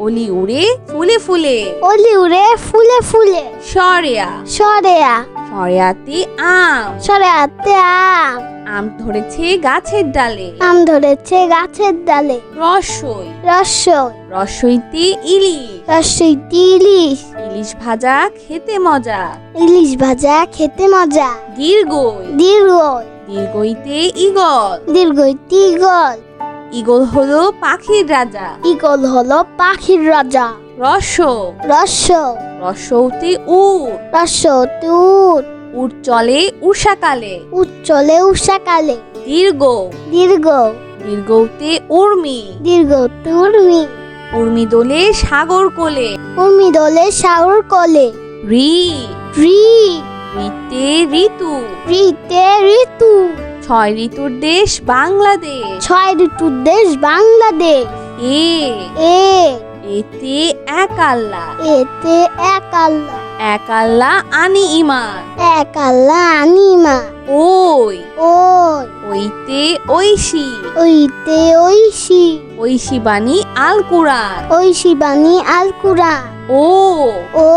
অলি উড়ে ফুলে ফুলে। অলি উড়ে ফুলে ফুলে। সরেয়া। সরেয়া। সরেয়াতে আম। সরেয়াতে আম। আম ধরেছে গাছের ডালে। আম ধরেছে গাছের ডালে। রসই। রসই। রসইতে ইলিশ। রসই ইলিশ। ইলিশ ভাজা খেতে মজা। ইলিশ ভাজা খেতে মজা। দীর্ঘই। দীর্ঘই। দীর্ঘইতে ইগল দীর্ঘই তিগল ইগল হলো পাখির রাজা। ইগল হলো পাখির রাজা। রস। রস। রসৌতে উট। রস তুত উট। চলে উষাকালে উচ্চলে উষাকালে দীর্ঘ। দীর্ঘ। দীর্ঘতে উর্মি। দীর্ঘ তুর্মি উর্মি। দোলে সাগর কোলে। উর্মি দলে সাগর কলে। রি। রি। রিতে ঋতু। ঋতে ঋতু। ছয় ঋতুর দেশ বাংলাদেশ। ছয় ঋতুর দেশ বাংলাদেশ। এ। এ। এতে এক আল্লাহ। এতে এক আল্লাহ। এক আল্লাহ আনি ইমান এক আল্লাহ আনিমা ওই। ওই। ওইতে ঐশী। ওইতে ঐশী। ঐশী বাণী আল কুরআন ঐশী বাণী আল কুরআন ও। ও।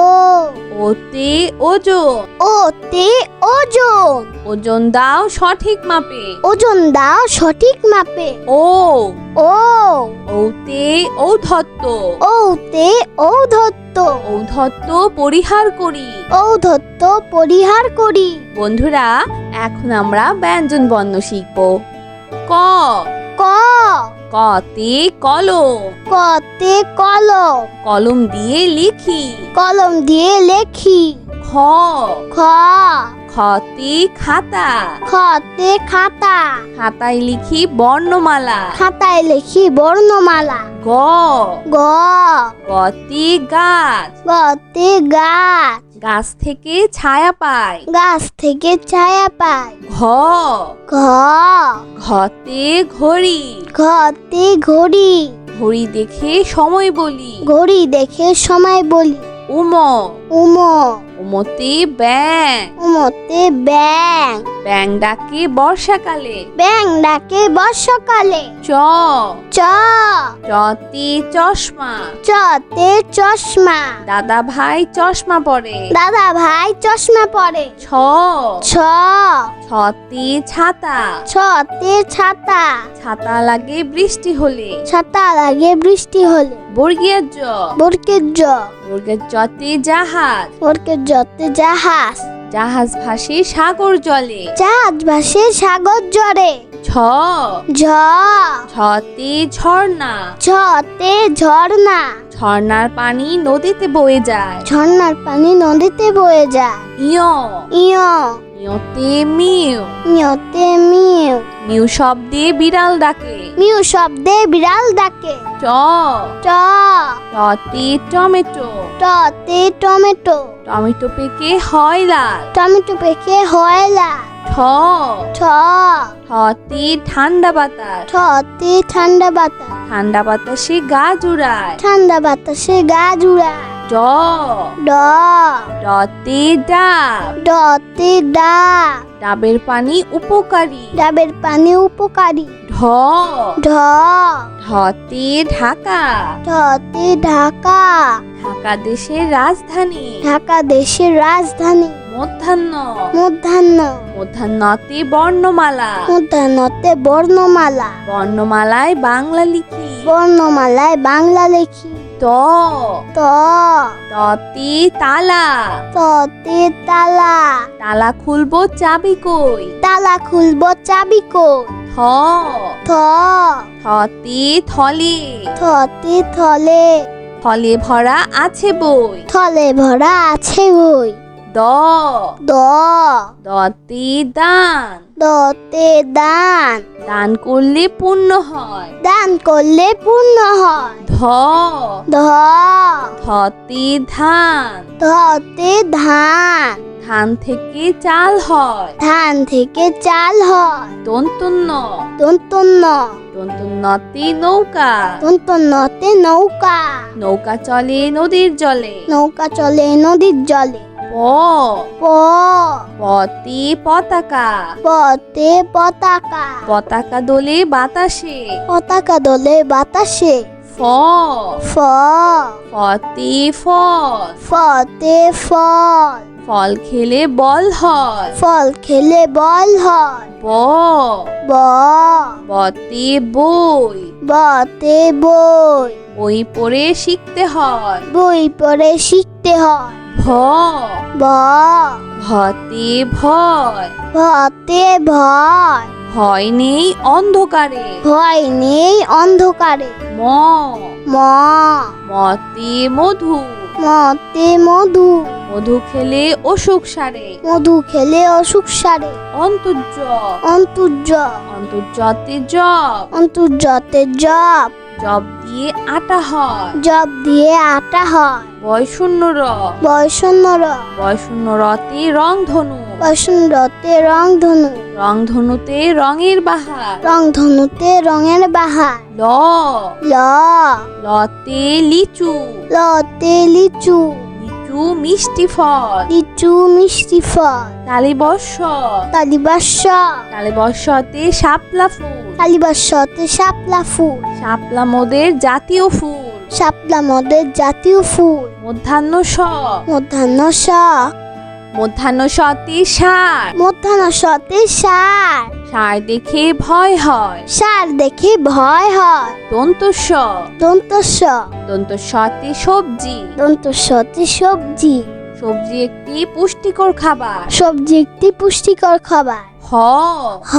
ওতে ওজন। ওতে ওজন। ওজন দাও সঠিক মাপে। ওজন দাও সঠিক মাপে। ও। ও। ওতে ঔধত্ব। ওতে ঔধত্য ঔধত্ব পরিহার করি। ঔধত্য পরিহার করি। বন্ধুরা এখন আমরা ব্যঞ্জন বর্ণ শিখব। ক। ক। কতে কলম। কতে কলম। কলম দিয়ে লিখি। কলম দিয়ে লেখি। খ। খ। খতে খাতা। খতে খাতা। খাতায় লিখি বর্ণমালা। খাতায় লিখি বর্ণমালা। গ। গ। গতে গাছ। গতে গাছ। গাছ থেকে ছায়া পায়। গাছ থেকে ছায়া পায়। ঘ। ঘ। ঘতে ঘড়ি। ঘতে ঘড়ি। ঘড়ি দেখে সময় বলি। ঘড়ি দেখে সময় বলি। উম। উম। উমতে ব্যাং উমতে ব্যাং ব্যাং ডাকে বর্ষাকালে। ব্যাং ডাকে বর্ষাকালে। চ। চ। চতে চশমা। চতে চশমা। দাদা ভাই চশমা পরে। দাদা ভাই চশমা পরে। ছ। ছ। ছতে ছাতা। ছতে ছাতা। ছাতা লাগে বৃষ্টি হলে। ছাতা লাগে বৃষ্টি হলে। বর্গীয় জ। বরকের জ। বর্গের জতে জাহাজ বরকের যত জাহাজ। জাহাজ ভাসে সাগর জলে। জাহাজ ভাসে সাগর জলে। ছ ঝ। ছতে ঝর্ণা। ছতে ঝর্ণা। ঝর্ণার পানি নদীতে বয়ে যায়। ঝর্ণার পানি নদীতে বয়ে যায়। ইয়। ইয়। ইয়তে মিউ। ইয়তে মিউ। মিউ শব্দে বিড়াল ডাকে। মিউ শব্দে বিড়াল ডাকে। চ। ট টতে টমেটো। টতে টমেটো। টমেটো পেকে হয় লাল। টমেটো পেকে হয় লাল। ঠ। ঠ। ঠতে ঠান্ডা বাতাস। ঠতে ঠান্ডা বাতাস। ঠান্ডা বাতাসে গা জুড়ায়। ঠান্ডা বাতাসে গা জুড়ায়। ড। ড। ডতে ডাব ডতে ডা ডাবের পানি উপকারী। ডাবের পানি উপকারী। ঢ। ঢ। ঢতে ঢাকা। ঢতে ঢাকা। ঢাকা দেশের রাজধানী। ঢাকা দেশের রাজধানী। মধ্যাহ্ন। মধ্যাহ্ন। মধ্যাহ্নতে বর্ণমালা। মধ্যাহ্নতে বর্ণমালা। বর্ণমালায় বাংলা লিখি। বর্ণমালায় বাংলা লেখি। ত ত ততে তালা। ততে তালা। তালা খুলবো চাবি কই? তালা খুলবো চাবি কই? থ থ থতে থলে। থতে থলে। থলে ভরা আছে বই? থলে ভরা আছে বই। দ। দ। দ দতে দান। দতে দান। দান করলে পূর্ণ হয়। দান করলে পূর্ণ হয়। ধ। ধ। ধতে ধান। ধতে ধান। ধান থেকে চাল হয়। ধান থেকে চাল হয়। দন্তন্য দন্তন্য দন্তন্যতে নৌকা। দন্তন্যতে নৌকা। নৌকা চলে নদীর জলে। নৌকা চলে নদীর জলে। প প পতে পতাকা। পতে পতাকা। পতাকা দোলে বাতাসে। পতাকা দোলে বাতাসে। ফ। ফ। ফতে ফল। ফতে ফল। ফল খেলে বল হয়। ফল খেলে বল হয়। ব। ব। বতে বই। বতে বই। বই পড়ে শিখতে হয়। বই পড়ে শিখতে হয়। ভ। ব ভতে ভয়। ভতে ভয়। ভয় নেই অন্ধকারে। ভয় নেই অন্ধকারে। ম। ম। মতে মধু। মতে মধু। মধু খেলে অসুখ সারে। মধু খেলে অসুখ সারে। অন্তর্য অন্তর্য অন্তর্যতে জব অন্তর্যতে জব জব দিয়ে আটা হয়। জব দিয়ে আটা হয়। বয় শূন্য র বয়সন্নর বয় শূন্য রতে রং ধনু। বসন্ততে রং ধনু। রং ধনুতে রঙের বাহার। রং ধনুতে রঙের বাহার। ল। ল। লতে লিচু। লতে লিচু। লিচু মিষ্টি ফল। লিচু মিষ্টি ফল। তালিবর্ষ তালিবাস তালিবর্ষতে শাপলা ফুল। তালিবাসতে শাপলা ফুল। শাপলা মোদের জাতীয় ফুল। শাপলা মদের জাতীয় ফুল। মধ্যাহ্ন স। মধ্যাহ্ন স। মধ্যাহ্ন সতে সার। মধ্যাহ্ন সতে সার। সার দেখে ভয় হয়। সার দেখে ভয় হয়। দন্তস্ব দন্তস্ব দন্তস্বতে সবজি। দন্তস্বতে সবজি। সবজি একটি পুষ্টিকর খাবার। সবজি একটি পুষ্টিকর খাবার। হ। হ।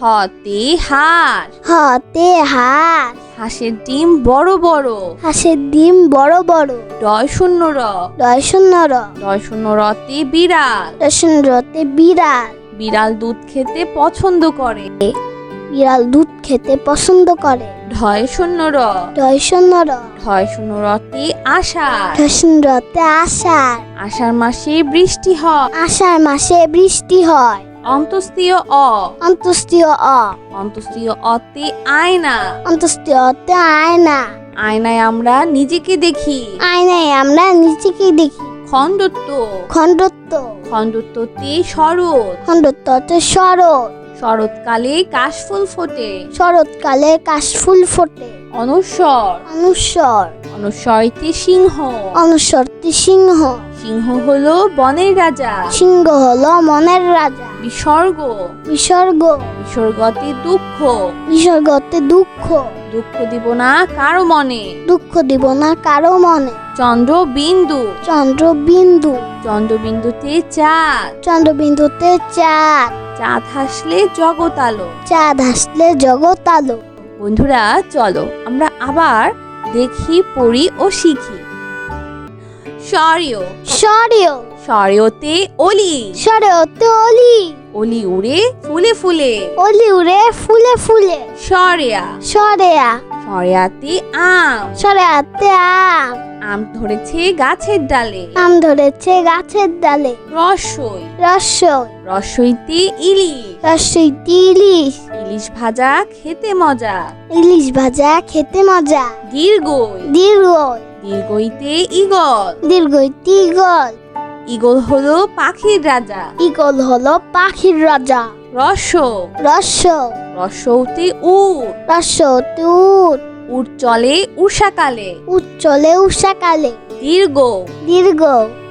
হতে হার। হাতে হাত হাঁসের ডিম বড় বড়। হাঁসের ডিম বড় বড়। ডয় শূন্য র। দয় শূন্য র। ডয় শূন্য রতে বিড়াল। রসুন রতে বিড়াল। বিড়াল দুধ খেতে পছন্দ করে। বিড়াল দুধ খেতে পছন্দ করে। ঢয় শূন্য র। দয় শূন্য র। ঢয় শূন্য রতে আষাঢ়। রসুন রতে আষাঢ়। আষাঢ় মাসে বৃষ্টি হয়। আষাঢ় মাসে বৃষ্টি হয়। অন্তস্তীয় অ। অন্তস্তীয় অ। অন্তস্তীয় অতে আয়না। অন্তস্তীয়তে আয়না। আয়নায় আমরা নিজেকে দেখি। আয়নায় আমরা নিজেকে দেখি। খণ্ডত্ব। খণ্ডত্ব। খণ্ডত্বতে শরৎ খণ্ডত্বতে শরৎ শরৎকালে কাশফুল ফোটে। শরৎকালে কাশফুল ফোটে। অনস্বর অনুস্বর অনুস্বরতে সিংহ। অনুস্বরটি সিংহ। সিংহ হলো বনের রাজা। সিংহ হলো মনের রাজা। বিসর্গ। বিসর্গ। বিসর্গতে দুঃখ। বিসর্গতে দুঃখ। দুঃখ দিব না কারও মনে। দুঃখ দিব না কারও মনে। চন্দ্র বিন্দু চন্দ্রবিন্দু। চন্দ্রবিন্দুতে চাঁদ। চন্দ্রবিন্দুতে চাঁদ। চাঁদ হাসলে জগৎ আলো। চাঁদ হাসলে জগৎ আলো। বন্ধুরা চলো আমরা আবার দেখি পড়ি ও শিখি। সরিও সরিও সরিওতে অলি। সরিওতে অলি। অলি উড়ে ফুলে ফুলে। অলি উড়ে ফুলে ফুলে। সরেয়া। সরেয়া। সরেয়াতে আম। সরেয়াতে আম। আম ধরেছে গাছের ডালে। আম ধরেছে গাছের ডালে। রসই। রসই। রসইতে ইলিশ। রসই ইলিশ। ইলিশ ভাজা খেতে মজা। ইলিশ ভাজা খেতে মজা। দীর্ঘই। দীর্ঘই। দীর্ঘইতে ইগল দীর্ঘই তিগল ইগল হলো পাখির রাজা। ইগল হলো পাখির রাজা। রস। রস। রসৌতে উট। রসতে উট। উট চলে উষাকালে উচ্চলে উষাকালে দীর্ঘ। দীর্ঘ।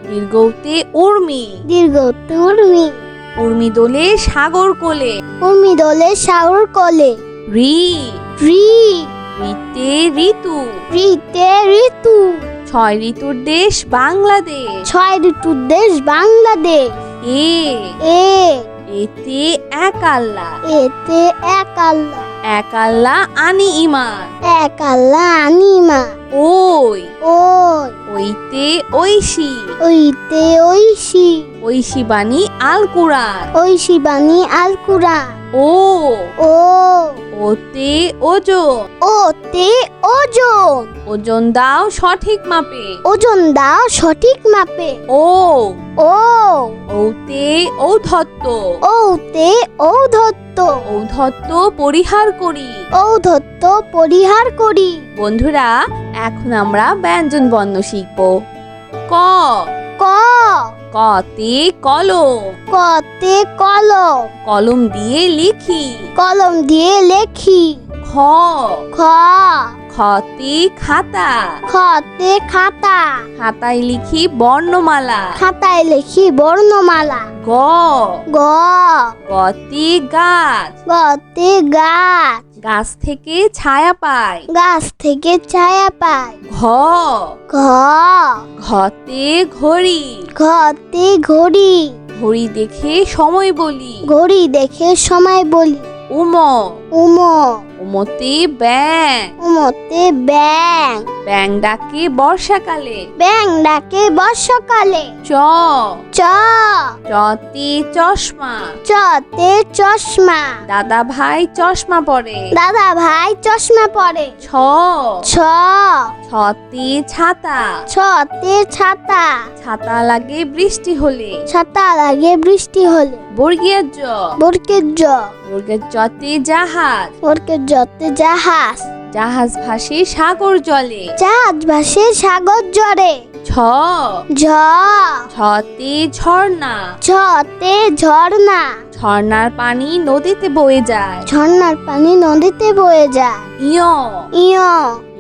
দীর্ঘতে উর্মি। দীর্ঘ উর্মি। উর্মি দোলে সাগর কোলে। উর্মি দোলে সাগর কোলে। রি। রি। রিতে ঋতু। রিতে ঋতু। ছয় ঋতুর দেশ বাংলাদেশ। ছয় ঋতুর দেশ বাংলাদেশ। এ। এ। এতে এক আল্লাহ। এতে এক আল্লাহ। এক আল্লাহ আনি ইমান এক আল্লাহ আনি ইমান ওই। ওই। ওইতে ঐশী। ওইতে ঐশী। ঐশী বাণী আল কুরআন ঐশী বাণী আল কুরআন ও। ও। ওতে ওজন। ওতে ওজন। ওজন দাও সঠিক মাপে। ওজন দাও সঠিক মাপে। ও। ও। ঔতে ঔধত্ত ওতে ঔধত্য ঔধত্ত পরিহার করি। ঔধত্য পরিহার করি। বন্ধুরা এখন আমরা ব্যঞ্জন বর্ণ শিখব। ক। ক। কতে কলম। কতে কলম। কলম দিয়ে লিখি। কলম দিয়ে লেখি। খ। খ। খতে খাতা। খতে খাতা। খাতায় লিখি বর্ণমালা। খাতায় লিখি বর্ণমালা। গ। গ। গতে গাছ। গতে গাছ। গাছ থেকে ছায়া পায়। গাছ থেকে ছায়া পায়। ঘ। ঘ। ঘতে ঘড়ি। ঘতে ঘড়ি। ঘড়ি দেখে সময় বলি। ঘড়ি দেখে সময় বলি। উম। উম। উমতে ব্যাং। উমতে ব্যাং। ব্যাং ডাকে বর্ষাকালে। ব্যাং ডাকে বর্ষাকালে। চ। চ। চতে চশমা। চতে চশমা। দাদা ভাই চশমা পরে। দাদা ভাই চশমা পরে। ছ। ছ। ছতে ছাতা। ছতে ছাতা। ছাতা লাগে বৃষ্টি হলে। ছাতা লাগে বৃষ্টি হলে। বর্গিয়ার জ। বরকের জ। বর্গের জতে জাহাজ বরকের জতে জাহাজ। জাহাজ ভাসে সাগর জলে। জাহাজ ভাসে সাগর জরে ছ ঝ। ছতে ঝর্ণা। ঝতে ঝর্ণা। ঝর্ণার পানি নদীতে বয়ে যায়। ঝর্ণার পানি নদীতে বয়ে যায়। ইয়। ইয়।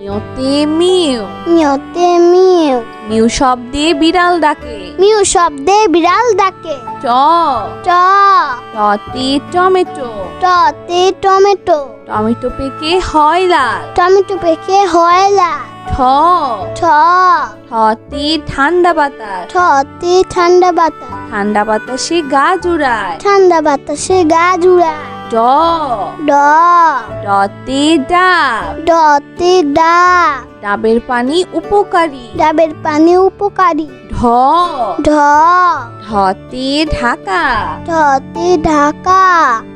ইয়তে মিউ নিয়তে মিউ মিউ শব্দে বিড়াল ডাকে। মিউ শব্দে বিড়াল ডাকে। চ। টতে টমেটো। টতে টমেটো। টমেটো পেকে হয় লাল। টমেটো পেকে হয় লাল। ঠ। ঠ। ঠতে ঠান্ডা বাতাস। ঠতে ঠান্ডা বাতাস। ঠান্ডা বাতাসে গা জুড়ায়। ঠান্ডা বাতাসে গা জুড়ায়। ড। ড। ডতে ডাব। ডতে ডাব। ডাবের পানি উপকারী। ডাবের পানি উপকারী। ঢ। ঢ। ঢতে ঢাকা। ঢতে ঢাকা।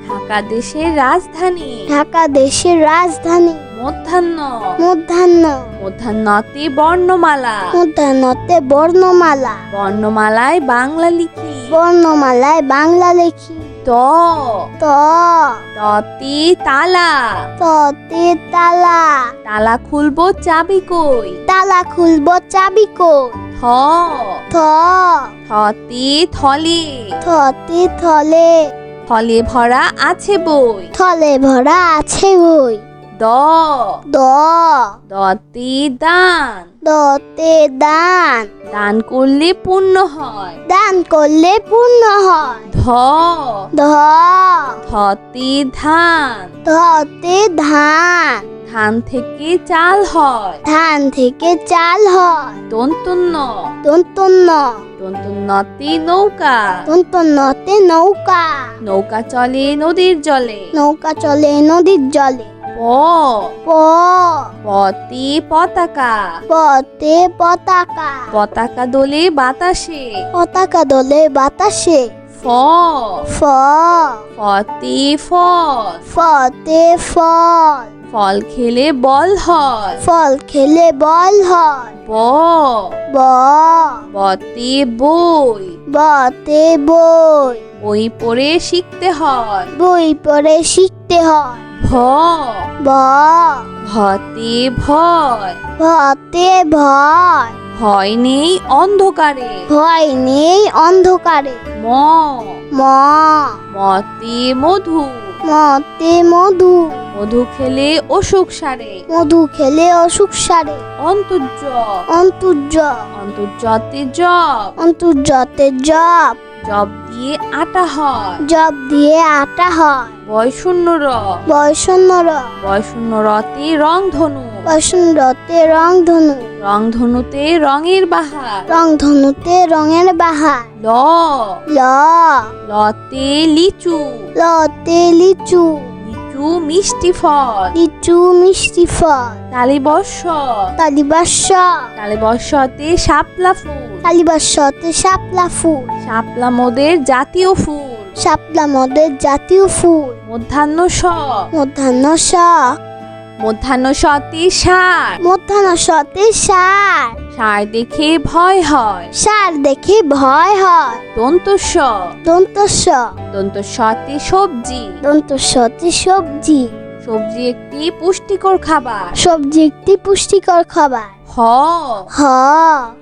ঢাকা দেশের রাজধানী। ঢাকা দেশের রাজধানী। মধ্যাহ্ন। মধ্যাহ্ন। মধ্যাহ্নতে বর্ণমালা। মধ্যাহ্নতে বর্ণমালা। বর্ণমালায় বাংলা লিখি। বর্ণমালায় বাংলা লেখি। ত। ত। ততে তালা। ততে তালা। তালা খুলবো চাবি কই? তালা খুলবো চাবি কই? থ থ থতে থলে। থতে থলে। থলে ভরা আছে বই। থলে ভরা আছে বই। দ। দ। দতে দান। দতে দান। দান করলে পুণ্য হয়। দান করলে পূর্ণ হয়। ধ। ধ। ধতে ধান। ধতে ধান। ধান থেকে চাল হয়। ধান থেকে চাল হয়। দন্তন্য দন্তন্য দন্তন্যতে নৌকা। দন্তন্যতে নৌকা। নৌকা চলে নদীর জলে। নৌকা চলে নদীর জলে। প। প। পতে পতাকা। পতে পতাকা। পতাকা দোলে বাতাসে। পতাকা দোলে বাতাসে। ফ। ফ। ফতে ফল ফতে ফল ফল খেলে বল হয়। ফল খেলে বল হয়। ব। ব। বতে বই। বতে বই। বই পড়ে শিখতে হয়। বই পড়ে শিখতে হয়। ভ। ব ভতে ভয়। ভতে ভয়। ভয় নেই অন্ধকারে। ভয় নেই অন্ধকারে। ম। ম। মতে মধু। মতে মধু। মধু খেলে অসুখ সারে। মধু খেলে অসুখ সারে। অন্তর্য অন্তর্য অন্তর্যতে জব অন্তর্যতে জব জব দিয়ে আটা হয়। জব দিয়ে আটা হয়। বয় শূন্য র। বয়সন্নর বয় শূন্য রতে রং ধনু। বসন্ততে রং ধনু। রং ধনুতে রঙের বাহার। রং ধনুতে রঙের বাহার। ল। ল। লতে লিচু। লতে লিচু। লিচু মিষ্টি ফল। লিচু মিষ্টি ফল। তালিবর্ষ তালিবাস তালিবর্ষতে শাপলা ফুল। তালিবাসতে শাপলা ফুল। শাপলা মোদের জাতীয় ফুল। শাপলা মোদের জাতীয় ফুল। মধ্যাহ্ন স মধ্যাহ্ন স মধ্যাহ্ন সতে সার। মধ্যাহ্ন সতে সার। সার দেখে ভয় হয়। সার দেখে ভয় হয়। দন্ত স দন্ত স দন্ত সতে সবজি। দন্ত সতে সবজি। সবজি একটি পুষ্টিকর খাবার। সবজি একটি পুষ্টিকর খাবার। হ। হ।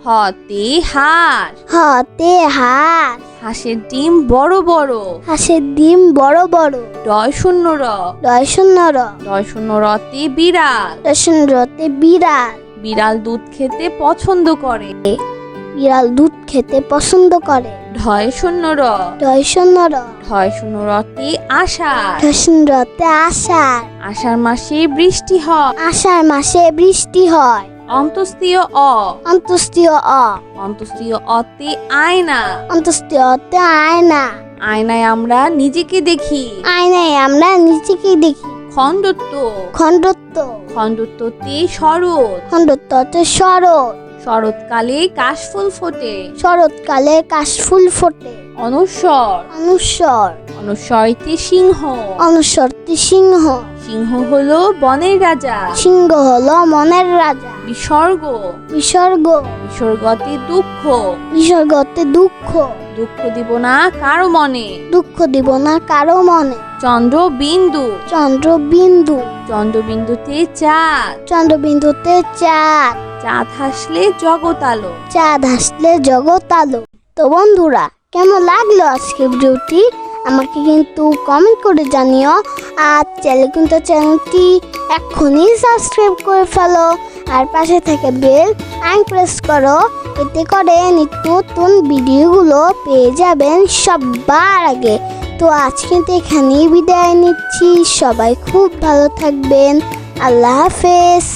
হতে হাঁস হতে হাঁস হাঁসের ডিম বড় বড়। হাঁসের ডিম বড় বড়। ডয় শূন্য র দয় শূন্য র ডয় শূন্য রতে বিড়াল। দর্শন রতে বিড়াল। বিড়াল দুধ খেতে পছন্দ করে। বিড়াল দুধ খেতে পছন্দ করে। ঢয় শূন্য র দয় শূন্য র ঢয় শূন্য রতে আষাঢ়। দর্শন রতে আষাঢ়। আষাঢ় মাসে বৃষ্টি হয়। আষাঢ় মাসে বৃষ্টি হয়। অন্তস্তীয় অ। অন্তস্তীয় অ। অন্তস্তীয় অতে আয়না। অন্তস্তীয়তে আয়না। আয়নায় আমরা নিজেকে দেখি। আয়নায় আমরা নিজেকে দেখি। খণ্ডত্ব। খণ্ডত্ব। খণ্ডত্বতে শরৎ। খণ্ডত্বতে শরৎ। শরৎকালে কাশফুল ফোটে। শরৎকালে কাশফুল ফোটে। অনস্বর অনুস্বর অনস্বরিতে সিংহ। অনুস্বরটি সিংহ। সিংহ হলো বনের রাজা। সিংহ হলো মনের রাজা। বিসর্গ। বিসর্গ। বিসর্গতে দুঃখ। বিসর্গতে দুঃখ। দুঃখ দিব না কারও মনে। দুঃখ দিব না কারও মনে। চন্দ্র বিন্দু চন্দ্রবিন্দু। চন্দ্রবিন্দুতে চাঁদ। চন্দ্রবিন্দুতে চাঁদ। চাঁদ হাসলে জগৎ আলো। চাঁদ হাসলে জগৎ আলো। তো বন্ধুরা কেমন লাগল আজকে ভিডিওটি? আমাকে কিন্তু কমেন্ট করে জানিও। আর চ্যানেল কিন্তু চ্যানেলটি এক্ষুনি সাবস্ক্রাইব করে ফেলো। আর পাশে থেকে বেল আইন প্রেস করো। এতে করে নিত্য নতুন ভিডিওগুলো পেয়ে যাবেন সবার আগে। তো আজ কিন্তু এখানেই বিদায় নিচ্ছি। সবাই খুব ভালো থাকবেন। আল্লাহ হাফেজ।